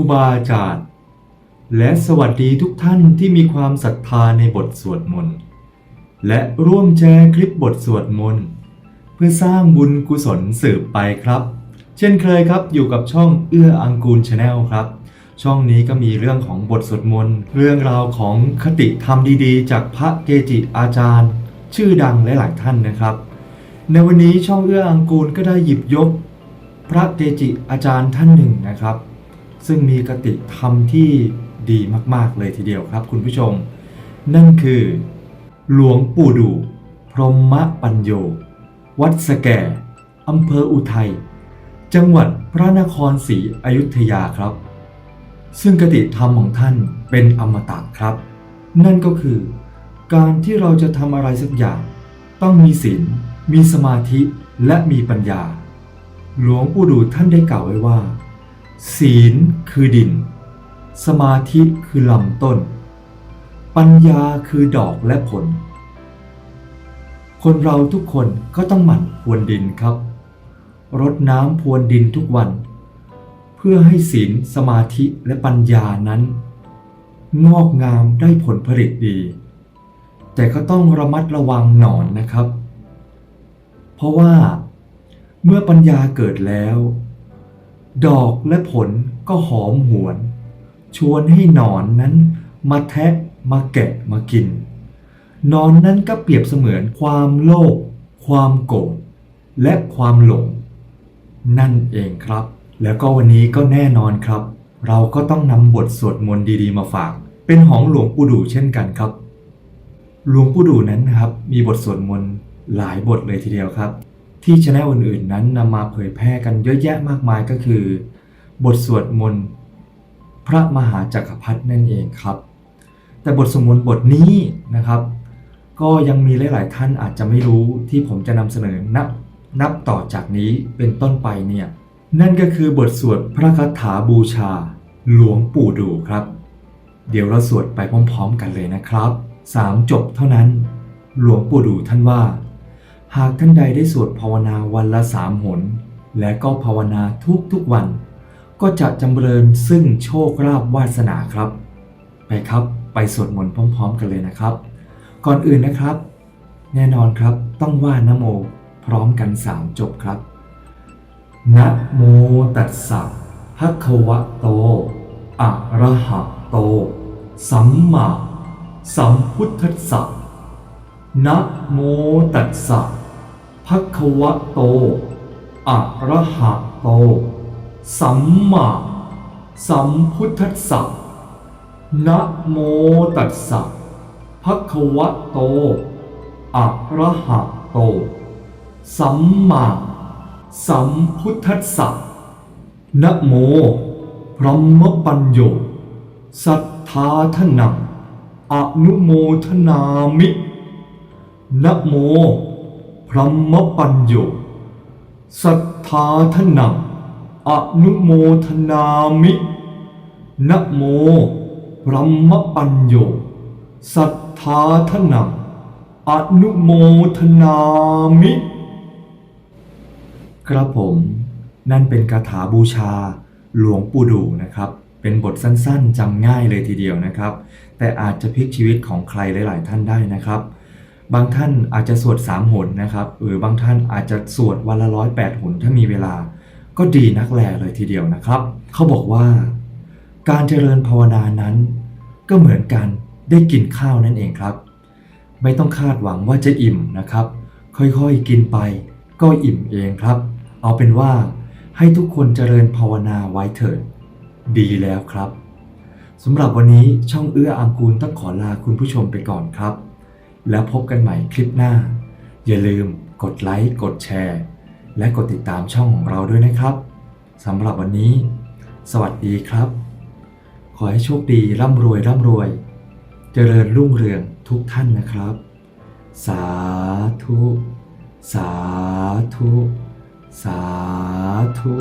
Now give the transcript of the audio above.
รูบาอาจารย์ และสวัสดีทุกท่านที่มีความศรัทธาในบทสวดมนต์และร่วมแชร์คลิปบทสวดมนต์เพื่อสร้างบุญกุศลสืบไปครับ เช่นเคยครับอยู่กับช่องเอื้ออังกูลชาแนลครับ ช่องนี้ก็มีเรื่องของบทสวดมนต์เรื่องราวของคติธรรมดีๆ จากพระเกจิอาจารย์ ชื่อดังหลายๆท่านนะครับ ในวันนี้ช่องเอื้ออังกูลก็ได้หยิบยก พระเกจิอาจารย์ท่านหนึ่งนะครับ ซึ่งมีคติธรรมที่ดีมาก ๆ เลยทีเดียวครับ คุณผู้ชม นั่นคือ หลวงปู่ดู พรหมปัญโย วัดสแก่อำเภออุทัย จังหวัดพระนครศรีอยุธยาครับ ซึ่งคติธรรมของท่านเป็นอมตะครับ นั่นก็คือ การที่เราจะทำอะไรสักอย่าง ต้องมีศีลมีสมาธิและมีปัญญา หลวงปู่ดูท่านได้กล่าวไว้ว่า ศีลคือดิน สมาธิคือลำต้น ปัญญาคือดอกและผล คนเราทุกคนก็ต้องหมั่นพรวนดินครับ รดน้ำพรวนดินทุกวัน เพื่อให้ศีลสมาธิและปัญญานั้น งอกงามได้ผลผลิตดี แต่ก็ต้องระมัดระวังหนอนนะครับ เพราะว่าเมื่อปัญญาเกิดแล้ว ดอกและผลก็หอมหวน ชวนให้หนอนนั้นมาแทะมาแกะมากิน นอนนั้นก็เปรียบเสมือนความโลภความโกรธและความหลง นั่นเองครับ แล้วก็วันนี้ก็แน่นอนครับ เราก็ต้องนำบทสวดมนต์ดีๆมาฝาก เป็นของหลวงปู่ดูเช่นกันครับ หลวงปู่ดูนั้นนะครับ มีบทสวดมนต์หลายบทเลยทีเดียวครับ ที่ชแนลอื่นๆ นั้นนำมาเผยแพร่กันเยอะแยะมากมายก็คือ บทสวดมนต์พระมหาจักรพรรดินั่นเองครับ แต่บทสวดมนต์บทนี้นะครับ ก็ยังมีหลายๆท่านอาจจะไม่รู้ที่ผมจะนำเสนอนับนับต่อจากนี้เป็นต้นไปเนี่ยนั่นก็คือบทสวดพระคาถาบูชา หลวงปู่ดูครับ เดี๋ยวเราสวดไปพร้อม ๆ กันเลยนะครับสามจบเท่านั้น หลวงปู่ดูท่านว่า หากท่านใดได้สวดภาวนาวันละสามหน และก็ภาวนาทุกๆวัน ก็จะจำเริญซึ่งโชคลาภวาสนาครับ ไปครับไปสวดมนต์พร้อม ๆ กันเลยนะครับ ก่อนอื่นนะครับ แน่นอนครับต้องว่านโมพร้อมกันสามจบครับนะโมตัสสะภะคะวะโตอะระหะโต สัมมาสัมพุทธัสสะนะโมตัสสะ ภควะโต อะระหะโต สัมมาสัมพุทธัสสะนะโมตัสสะภะคะวะโต อะระหะโต สัมมาสัมพุทธัสสะนะโมพระมปัญโย สัทธาทนังอนุโมทนามินะโม พระมปัญโยสัทธาทนังอนุโมทนามินะโมพระมปัญโยสัทธาทนังอนุโมทนามิ ครับผมนั่นเป็นคาถาบูชาหลวงปู่ดูนะครับ เป็นบทสั้นๆจำง่ายเลยทีเดียวนะครับ แต่อาจจะพลิกชีวิตของใครหลาย ๆ ท่านได้นะครับ บางท่านอาจจะสวดสามหนนะครับหรือบางท่านอาจจะสวดวันละร้อยแปดหนถ้ามีเวลา ก็ดีนักแลเลยทีเดียวนะครับ เขาบอกว่า การเจริญภาวนานั้น ก็เหมือนการได้กินข้าวนั่นเองครับ ไม่ต้องคาดหวังว่าจะอิ่มนะครับ ค่อยๆกินไป ก็อิ่มเองครับ เอาเป็นว่าให้ทุกคนเจริญภาวนาไว้เถิดดีแล้วครับสำหรับวันนี้ช่องเอื้ออังกูลต้องขอลาคุณผู้ชมไปก่อนครับ แล้วพบกันใหม่คลิปหน้า อย่าลืมกดไลค์กดแชร์ และกดติดตามช่องของเราด้วยนะครับสำหรับวันนี้ สวัสดีครับ ขอให้โชคดีร่ำรวยร่ำรวย เจริญรุ่งเรืองทุกท่านนะครับ สาธุ สาธุ สาธุ